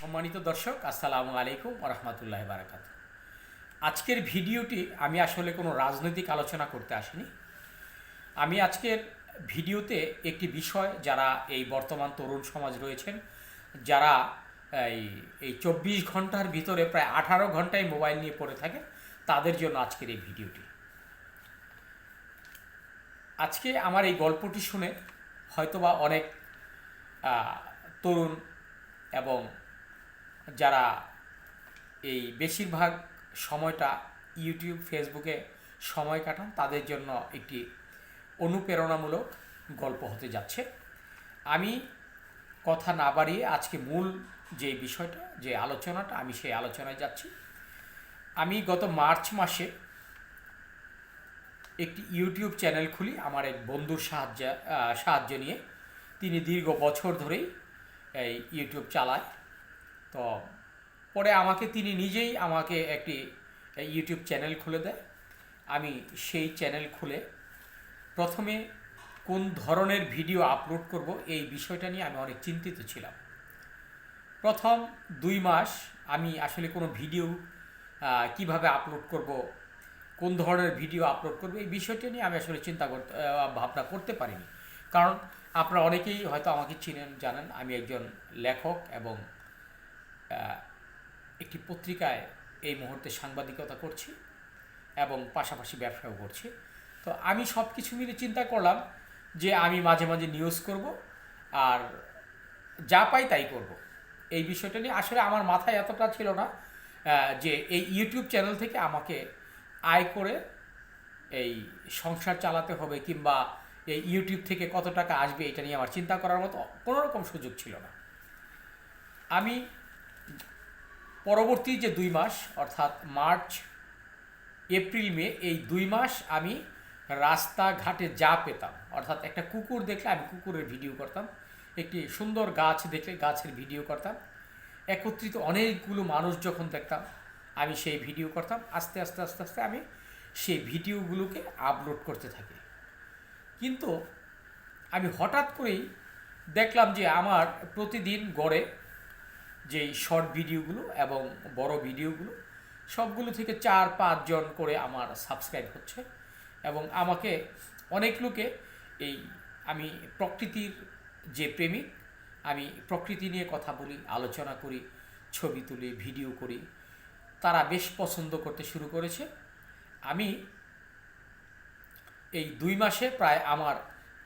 সম্মানিত দর্শক, আসসালামু আলাইকুম রহমতুল্লাহ বারাকাত আজকের ভিডিওটি আমি আসলে কোনো রাজনৈতিক আলোচনা করতে আসিনি। আমি আজকের ভিডিওতে একটি বিষয়, যারা এই বর্তমান তরুণ সমাজ রয়েছেন, যারা এই এই চব্বিশ ঘণ্টার ভিতরে প্রায় আঠারো ঘন্টায় মোবাইল নিয়ে পড়ে থাকে, তাদের জন্য আজকের এই ভিডিওটি। আজকে আমার এই গল্পটি শুনে হয়তোবা অনেক তরুণ এবং যারা এই বেশিরভাগ সময়টা ইউটিউব, ফেসবুকে সময় কাটান, তাদের জন্য একটি অনুপ্রেরণামূলক গল্প হতে যাচ্ছে। আমি কথা না বাড়িয়ে আজকে মূল যে বিষয়টা, যে আলোচনাটা, আমি সেই আলোচনায় যাচ্ছি। আমি গত মার্চ মাসে একটি ইউটিউব চ্যানেল খুলি, আমার এক বন্ধুর সাহায্য সাহায্য নিয়ে। তিনি দীর্ঘ বছর ধরেই এই ইউটিউব চালায়। তো পরে আমাকে তিনি নিজেই আমাকে একটি ইউটিউব চ্যানেল খুলে দেয়। আমি সেই চ্যানেল খুলে প্রথমে কোন ধরনের ভিডিও আপলোড করব এই বিষয়টা নিয়ে আমি অনেক চিন্তিত ছিলাম। প্রথম দুই মাস আমি আসলে কোনো ভিডিও কীভাবে আপলোড করব, কোন ধরনের ভিডিও আপলোড করব এই বিষয়টা নিয়ে আমি আসলে চিন্তা করতে ভাবনা করতে পারিনি। কারণ আপনারা অনেকেই হয়তো আমাকে চিনেন, জানেন, আমি একজন লেখক এবং একটি পত্রিকায় এই মুহূর্তে সাংবাদিকতা করছি এবং পাশাপাশি ব্যবসাও করছি। তো আমি সব কিছু মিলে চিন্তা করলাম যে আমি মাঝে মাঝে নিউজ করব আর যা পাই তাই করব। এই বিষয়টা নিয়ে আসলে আমার মাথায় এতটা ছিল না যে এই ইউটিউব চ্যানেল থেকে আমাকে আয় করে এই সংসার চালাতে হবে কিংবা এই ইউটিউব থেকে কত টাকা আসবে এটা নিয়ে আমার চিন্তা করার মতো কোনো রকম সুযোগ ছিল না। আমি পরবর্তী যে দুই মাস, অর্থাৎ মার্চ, এপ্রিল, মে, এই দুই মাস আমি রাস্তাঘাটে যা পেতাম, অর্থাৎ একটা কুকুর দেখলে আমি কুকুরের ভিডিও করতাম, একটি সুন্দর গাছ দেখলে গাছের ভিডিও করতাম, একত্রিত অনেকগুলো মানুষ যখন দেখতাম, আমি সেই ভিডিও করতাম, আস্তে আস্তে আস্তে আস্তে আমি সেই ভিডিওগুলোকে আপলোড করতে থাকি। কিন্তু আমি হঠাৎ করেই দেখলাম যে আমার প্রতিদিন গড়ে যেই শর্ট ভিডিওগুলো এবং বড় ভিডিওগুলো সবগুলো থেকে চার পাঁচজন করে আমার সাবস্ক্রাইব হচ্ছে এবং আমাকে অনেক লোকে এই আমি প্রকৃতির যে প্রেমিক, আমি প্রকৃতি নিয়ে কথা বলি, আলোচনা করি, ছবি তুলি ভিডিও করি, তারা বেশ পছন্দ করতে শুরু করেছে। আমি এই দুই মাসে প্রায় আমার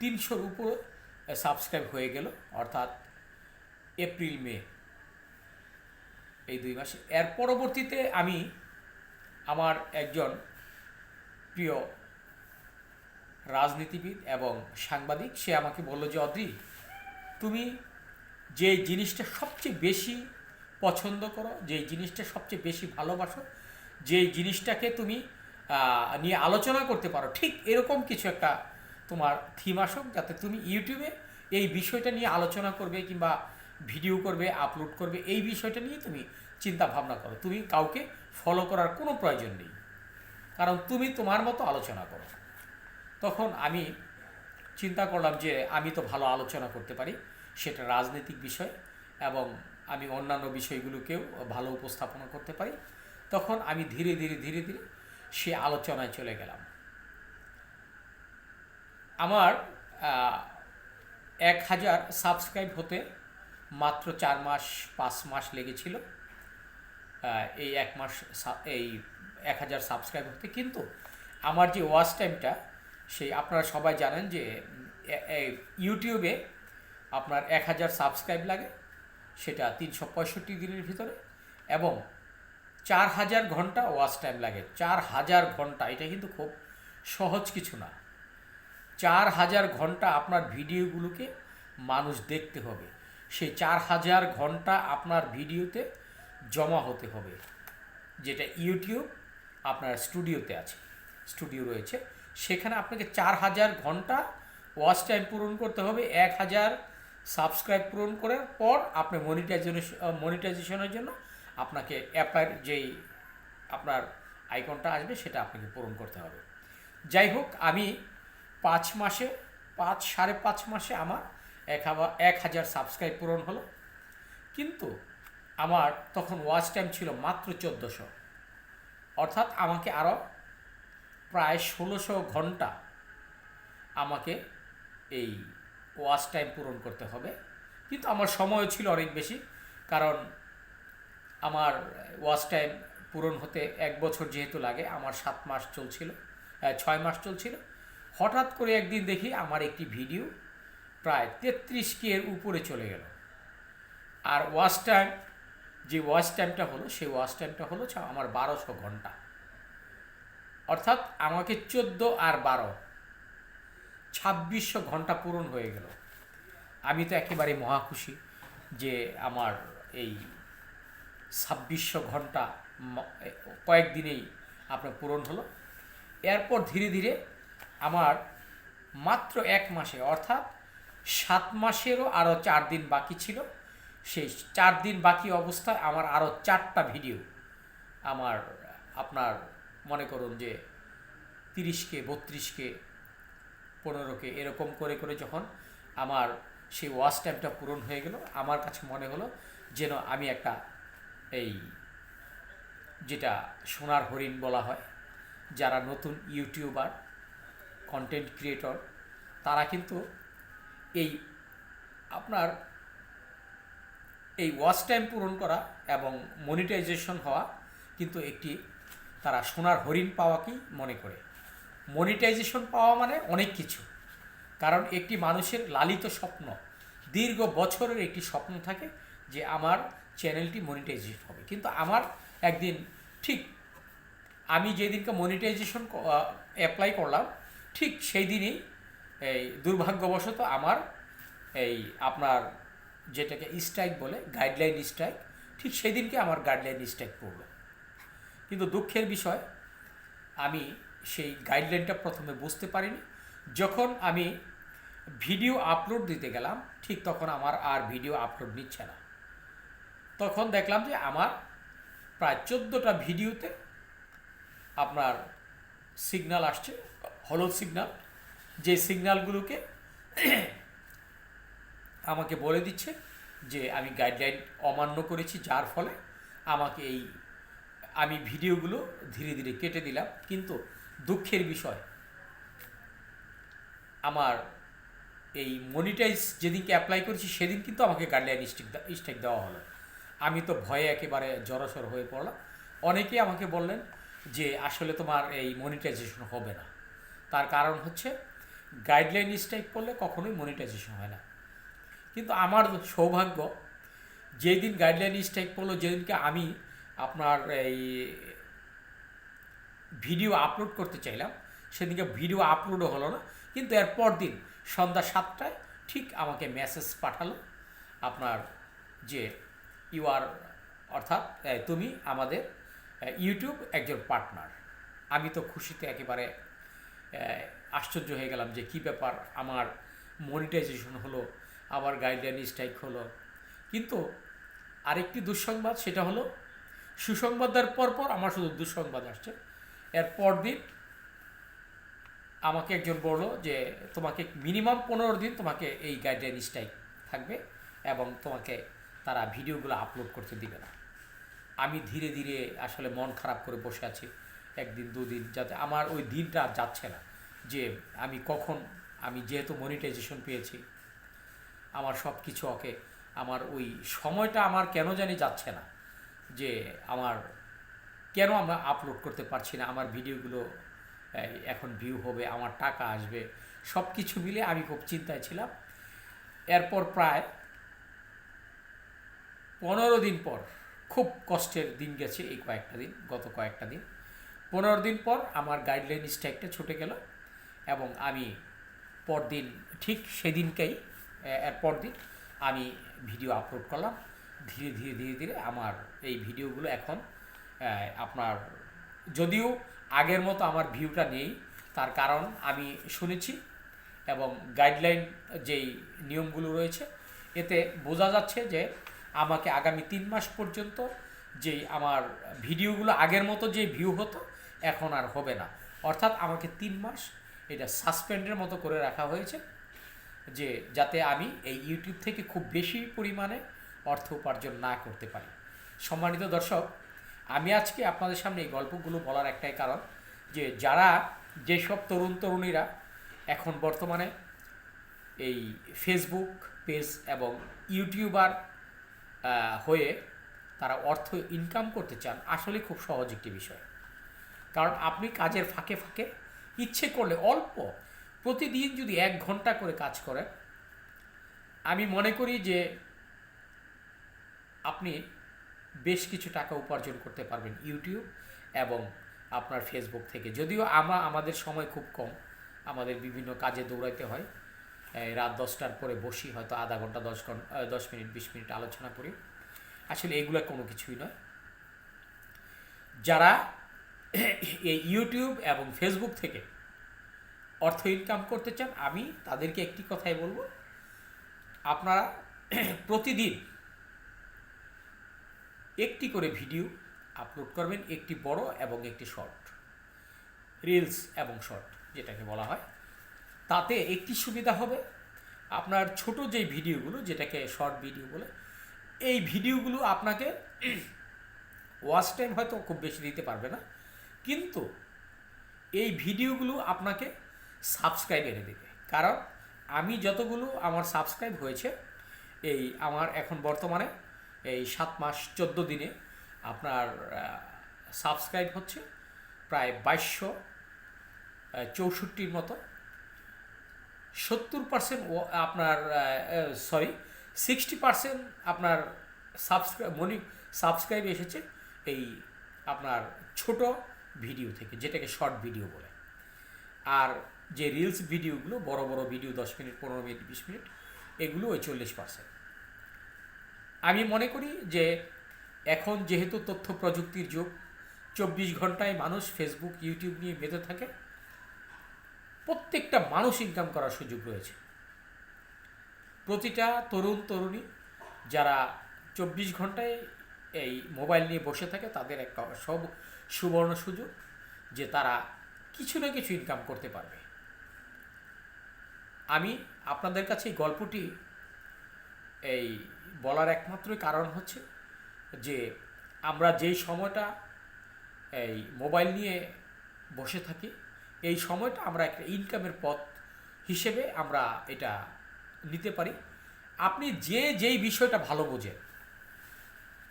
তিনশোর উপরে সাবস্ক্রাইব হয়ে গেল, অর্থাৎ এপ্রিল, মে। এই দুই মাসে। এর পরবর্তীতে আমি আমার একজন প্রিয় রাজনীতিবিদ এবং সাংবাদিক, সে আমাকে বলল যে, অদ্রি, তুমি যে জিনিসটা সবচেয়ে বেশি পছন্দ করো, যে জিনিসটা সবচেয়ে বেশি ভালোবাসো, যে জিনিসটাকে তুমি নিয়ে আলোচনা করতে পারো, ঠিক এরকম কিছু একটা তোমার থিম আসুক, যাতে তুমি ইউটিউবে এই বিষয়টা নিয়ে আলোচনা করবে কিংবা ভিডিও করবে আপলোড করবে, এই বিষয়টা নিয়ে তুমি চিন্তা ভাবনা করো। তুমি কাউকে ফলো করার কোনো প্রয়োজন নেই। কারণ তুমি তোমার মতো আলোচনা করো। তখন আমি চিন্তা করলাম যে আমি তো ভালো আলোচনা করতে পারি, সেটা রাজনৈতিক বিষয় এবং আমি অন্যান্য বিষয়গুলোকেও ভালো উপস্থাপনা করতে পারি। তখন আমি ধীরে ধীরে ধীরে ধীরে সে আলোচনায় চলে গেলাম। আমার এক হাজার সাবস্ক্রাইব হতে মাত্র চার মাস, পাঁচ মাস লেগেছিল। এই এক মাস এই এক হাজার সাবস্ক্রাইব হতে। কিন্তু আমার যে ওয়াচ টাইমটা সেই আপনারা সবাই জানেন যে ইউটিউবে আপনার এক হাজার সাবস্ক্রাইব লাগে, সেটা তিনশো পঁয়ষট্টি দিনের ভিতরে, এবং চার হাজার ঘণ্টা ওয়াচ টাইম লাগে। চার হাজার ঘণ্টা, এটা কিন্তু খুব সহজ কিছু না। চার হাজার ঘণ্টা আপনার ভিডিওগুলোকে মানুষ দেখতে হবে। সেই চার হাজার ঘণ্টা আপনার ভিডিওতে জমা হতে হবে, যেটা ইউটিউব আপনার স্টুডিওতে আছে, স্টুডিও রয়েছে। সেখানে আপনাকে চার হাজার ঘণ্টা ওয়াচ টাইম পূরণ করতে হবে, এক হাজার সাবস্ক্রাইব পূরণ করার পর আপনি মনিটাইজেশন, মনিটাইজেশনের জন্য আপনাকে অ্যাপের, যেই আপনার আইকনটা আসবে সেটা আপনাকে পূরণ করতে হবে। যাই হোক, আমি পাঁচ মাসে, পাঁচ, সাড়ে পাঁচ মাসে আমার এক এক হাজার সাবস্ক্রাইব পূরণ হলো। কিন্তু আমার তখন ওয়াচ টাইম ছিল মাত্র চোদ্দোশো। অর্থাৎ আমাকে আরও প্রায় ষোলোশো ঘণ্টা আমাকে এই ওয়াচ টাইম পূরণ করতে হবে। কিন্তু আমার সময় ছিল অনেক বেশি, কারণ আমার ওয়াচ টাইম পূরণ হতে এক বছর যেহেতু লাগে, আমার সাত মাস চলছিল ছয় মাস চলছিল। হঠাৎ করে একদিন দেখি আমার একটি ভিডিও প্রায় তেত্রিশ কে এর উপরে চলে গেল। আর ওয়াচ টাইম, যে ওয়াচ টাইমটা হলো, সেই ওয়াচ টাইমটা হলো আমার বারোশো ঘণ্টা। অর্থাৎ আমাকে চোদ্দ আর বারো, ছাব্বিশশো ঘণ্টা পূরণ হয়ে গেল। আমি তো একেবারে মহাখুশি যে আমার এই ছাব্বিশশো ঘণ্টা কয়েকদিনেই আপনার পূরণ হলো। এরপর ধীরে ধীরে আমার মাত্র এক মাসে, অর্থাৎ সাত মাসেরও আরও চার দিন বাকি ছিল। সেই চার দিন বাকি অবস্থায় আমার আরও চারটা ভিডিও আমার, আপনার মনে করুন যে তিরিশকে, বত্রিশকে, পনেরোকে এরকম করে করে যখন আমার সেই ওয়াচ টাইমটা পূরণ হয়ে গেল, আমার কাছে মনে হলো যেন আমি একটা এই যেটা সোনার হরিণ বলা হয়, যারা নতুন ইউটিউবার কন্টেন্ট ক্রিয়েটর তারা কিন্তু এই আপনার এই ওয়াচ টাইম পূরণ করা এবং মনিটাইজেশন হওয়া কিন্তু একটি তারা সোনার হরিণ পাওয়াকেই মনে করে? মনিটাইজেশন পাওয়া মানে অনেক কিছু। কারণ একটি মানুষের লালিত স্বপ্ন, দীর্ঘ বছরের একটি স্বপ্ন থাকে যে আমার চ্যানেলটি মনিটাইজেশন হবে। কিন্তু আমার একদিন ঠিক আমি যেদিনকে মনিটাইজেশন অ্যাপ্লাই করলাম, ঠিক সেই দিনই এই দুর্ভাগ্যবশত আমার এই আপনার যেটাকে স্ট্রাইক বলে গাইডলাইন স্ট্রাইক ঠিক সেদিনকে আমার গাইডলাইন স্ট্রাইক পড়ল। কিন্তু দুঃখের বিষয়, আমি সেই গাইডলাইনটা প্রথমে বুঝতে পারিনি। যখন আমি ভিডিও আপলোড দিতে গেলাম, ঠিক তখন আমার আর ভিডিও আপলোড নিচ্ছে না। তখন দেখলাম যে আমার প্রায় চোদ্দোটা ভিডিওতে আপনার সিগনাল আসছে হলুদ সিগন্যাল যে সিগন্যালগুলোকে আমাকে বলে দিচ্ছে যে আমি গাইডলাইন অমান্য করেছি, যার ফলে আমাকে এই আমি ভিডিওগুলো ধীরে ধীরে কেটে দিলাম। কিন্তু দুঃখের বিষয়, আমার এই মনিটাইজ যেদিনকে অ্যাপ্লাই করেছি, সেদিন কিন্তু আমাকে গাইডলাইন স্টিক স্ট্রাইক দেওয়া হলো। আমি তো ভয়ে একেবারে জড়সড় হয়ে পড়লাম। অনেকেই আমাকে বললেন যে আসলে তোমার এই মনিটাইজেশন হবে না। তার কারণ হচ্ছে গাইডলাইন স্ট্রাইক করলে কখনোই মনিটাইজেশন হয় না। কিন্তু আমার সৌভাগ্য, যেদিন গাইডলাইন স্ট্রাইক পড়ল যেদিনকে আমি আপনার এই ভিডিও আপলোড করতে চাইলাম, সেদিনকে ভিডিও আপলোডও হলো না। কিন্তু এর দিন, সন্ধ্যা সাতটায় ঠিক আমাকে মেসেজ পাঠালো আপনার যে ইউ আর অর্থাৎ তুমি আমাদের ইউটিউব একজন পার্টনার আমি তো খুশিতে একেবারে আশ্চর্য হয়ে গেলাম যে কি ব্যাপার আমার মনিটাইজেশন হলো, আবার গাইডলাইন স্ট্রাইক হলো। কিন্তু আরেকটি দুঃসংবাদ, সেটা হলো সুসংবাদ দেওয়ার পর আমার শুধু দুঃসংবাদ আসছে। এর দিন আমাকে একজন বলল যে তোমাকে মিনিমাম পনেরো দিন তোমাকে এই গাইডলাইন স্ট্রাইক থাকবে এবং তোমাকে তারা ভিডিওগুলো আপলোড করতে দিবে না। আমি ধীরে ধীরে আসলে মন খারাপ করে বসে আছি, একদিন দুদিন, যাতে আমার ওই দিনটা যাচ্ছে না। যে আমি কখন, আমি যেহেতু মনিটাইজেশন পেয়েছি, আমার সব কিছু ওকে, আমার ওই সময়টা আমার কেন জানি যাচ্ছে না, যে আমার কেন আমরা আপলোড করতে পারছি না, আমার ভিডিওগুলো এখন ভিউ হবে, আমার টাকা আসবে সব কিছু মিলে আমি খুব চিন্তায় ছিলাম। এরপর প্রায় পনেরো দিন পর, খুব কষ্টের দিন গেছে এই কয়েকটা দিন, গত কয়েকটা দিন। পনেরো দিন পর আমার গাইডলাইন স্ট্রাইকটা ছুটে গেল। এবং আমি পরদিন, ঠিক সেদিনকেই এর পরদিন আমি ভিডিও আপলোড করলাম। ধীরে ধীরে ধীরে ধীরে আমার এই ভিডিওগুলো এখন আপনার, যদিও আগের মতো আমার ভিউটা নেই, তার কারণ আমি শুনেছি এবং গাইডলাইন যেই নিয়মগুলো রয়েছে, এতে বোঝা যাচ্ছে যে আমাকে আগামী তিন মাস পর্যন্ত যেই আমার ভিডিওগুলো আগের মতো যে ভিউ হতো, এখন আর হবে না। অর্থাৎ আমাকে তিন মাস এটা সাসপেন্ডের মতো করে রাখা হয়েছে যে যাতে আমি এই ইউটিউব থেকে খুব বেশি পরিমাণে অর্থ উপার্জন না করতে পারি। সম্মানিত দর্শক, আমি আজকে আপনাদের সামনে এই গল্পগুলো বলার একটাই কারণ যে যারা, যেসব তরুণ তরুণীরা এখন বর্তমানে এই ফেসবুক পেজ এবং ইউটিউবার হয়ে তারা অর্থ ইনকাম করতে চান, আসলে খুব সহজ একটি বিষয়। কারণ আপনি কাজের ফাঁকে ফাঁকে ইচ্ছে করলে অল্প, প্রতিদিন যদি এক ঘণ্টা করে কাজ করেন, আমি মনে করি যে আপনি বেশ কিছু টাকা উপার্জন করতে পারবেন ইউটিউব এবং আপনার ফেসবুক থেকে। যদিও আমরা আমাদের সময় খুব কম, আমাদের বিভিন্ন কাজে দৌড়াইতে হয়। রাত দশটার পরে বসি, হয়তো আধা ঘণ্টা, দশ ঘণ্টা দশ মিনিট, বিশ মিনিট আলোচনা করি। আসলে এগুলো কোনো কিছুই নয়। যারা এই ইউটিউব এবং ফেসবুক থেকে অর্থ ইনকাম করতে চান, আমি তাদেরকে একটি কথাই বলব। আপনারা প্রতিদিন একটি করে ভিডিও আপলোড করবেন, একটি বড় এবং একটি শর্ট রিলস এবং শর্ট যেটাকে বলা হয়। তাতে একটি সুবিধা হবে, আপনার ছোট যে ভিডিওগুলো যেটাকে শর্ট ভিডিও বলে, এই ভিডিওগুলো আপনাকে ওয়াচ টাইম হয়তো খুব বেশি দিতে পারবে না। কিন্তু এই ভিডিওগুলো আপনাকে সাবস্ক্রাইব এনে দেবে। কারণ আমি যতগুলো আমার সাবস্ক্রাইব হয়েছে, এই আমার এখন বর্তমানে এই সাত মাস চোদ্দ দিনে আপনার সাবস্ক্রাইব হচ্ছে প্রায় বাইশশো চৌষট্টির মতো। সত্তর পার্সেন্ট আপনার সরি সিক্সটি পার্সেন্ট আপনার সাবস্ক্রাইব মনি সাবস্ক্রাইব এসেছে এই আপনার ছোট ভিডিও থেকে, যেটাকে শর্ট ভিডিও বলে। আর যে রিলস ভিডিওগুলো বড় বড় ভিডিও দশ মিনিট, পনেরো মিনিট, বিশ মিনিট এগুলো ওই চল্লিশ পার্সেন্ট আমি মনে করি যে এখন যেহেতু তথ্য প্রযুক্তির যুগ, চব্বিশ ঘন্টায় মানুষ ফেসবুক ইউটিউব নিয়ে বেঁধে থাকে, প্রত্যেকটা মানুষ ইনকাম করার সুযোগ রয়েছে। প্রতিটা তরুণ, তরুণী যারা চব্বিশ ঘন্টায় এই মোবাইল নিয়ে বসে থাকে, তাদের একটা সব সুবর্ণ সুযোগ যে তারা কিছু না কিছু ইনকাম করতে পারবে। আমি আপনাদের কাছে এই গল্পটি এই বলার একমাত্রই কারণ হচ্ছে যে আমরা যেই সময়টা এই মোবাইল নিয়ে বসে থাকি, এই সময়টা আমরা একটা ইনকামের পথ হিসেবে আমরা এটা নিতে পারি। আপনি যে যেই বিষয়টা ভালো বোঝেন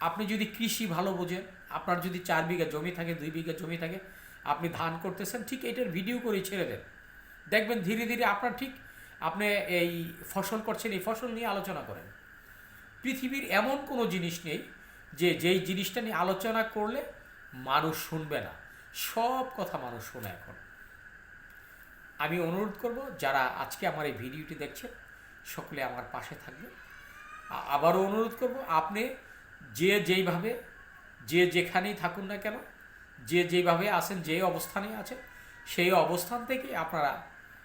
আপনি যদি কৃষি ভালো বোঝেন, আপনার যদি চার বিঘা জমি থাকে, দুই বিঘা জমি থাকে, আপনি ধান করতেছেন, ঠিক এটার ভিডিও করে ছেড়ে দেন। দেখবেন ধীরে ধীরে আপনার ঠিক আপনি এই ফসল করছেন, এই ফসল নিয়ে আলোচনা করেন। পৃথিবীর এমন কোনো জিনিস নেই যে, যেই জিনিসটা নিয়ে আলোচনা করলে মানুষ শুনবে না। সব কথা মানুষ শোনে এখন। আমি অনুরোধ করব, যারা আজকে আমার এই ভিডিওটি দেখছেন, সকলে আমার পাশে থাকবে আবারও অনুরোধ করব, আপনি যে যেইভাবে, যে যেখানেই থাকুন না কেন, যে যেইভাবে আছেন, যে অবস্থানে আছেন, সেই অবস্থান থেকে আপনারা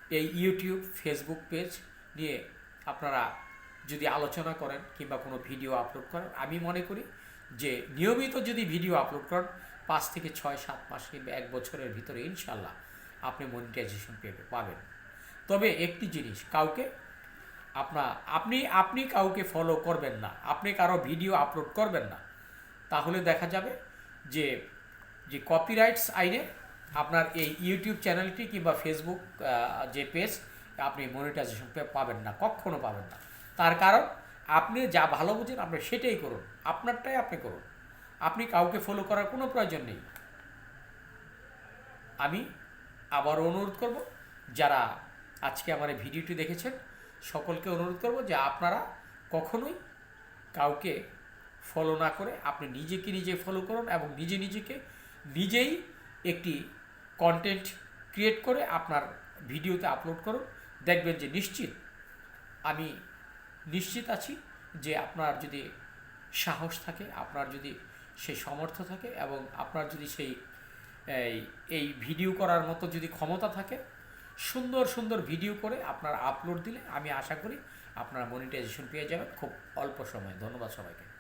এই ইউটিউব, ফেসবুক পেজ নিয়ে আপনারা যদি আলোচনা করেন কিংবা কোনো ভিডিও আপলোড করেন, আমি মনে করি যে নিয়মিত যদি ভিডিও আপলোড করেন, পাঁচ থেকে ছয়, সাত মাস কিংবা এক বছরের ভিতরে ইনশাল্লাহ আপনি মনিটাইজেশন পেবে পাবেন। তবে একটি জিনিস, কাউকে আপনা, আপনি আপনি কাউকে ফলো করবেন না। আপনি কারও ভিডিও আপলোড করবেন না। তাহলে দেখা যাবে যে যে কপিরাইটস আইনে আপনার এই ইউটিউব চ্যানেলটি কিংবা ফেসবুক যে পেজ আপনি মনিটাইজেশন পাবেন না, কখনো পাবেন না। তার কারণ, আপনি যা ভালো বুঝেন, আপনি সেটাই করুন। আপনারটাই আপনি করুন। আপনি কাউকে ফলো করার কোনো প্রয়োজন নেই। আমি আবার অনুরোধ করব, যারা আজকে আমার এই ভিডিওটি দেখেছেন সকলকে অনুরোধ করব যে আপনারা কখনোই কাউকে ফলো না করে আপনি নিজেকে নিজে ফলো করুন এবং নিজে নিজেকে নিজেই একটি কন্টেন্ট ক্রিয়েট করে আপনার ভিডিওতে আপলোড করুন। দেখবেন যে নিশ্চিত আমি নিশ্চিত আছি যে আপনার যদি সাহস থাকে, আপনার যদি সেই সমর্থ থাকে এবং আপনার যদি সেই এই ভিডিও করার মতো যদি ক্ষমতা থাকে সুন্দর সুন্দর ভিডিও করে আপনারা আপলোড দিলে আমি আশা করি আপনারা মনিটাইজেশন পেয়ে যাবেন। খুব অল্প সময়। ধন্যবাদ সবাইকে।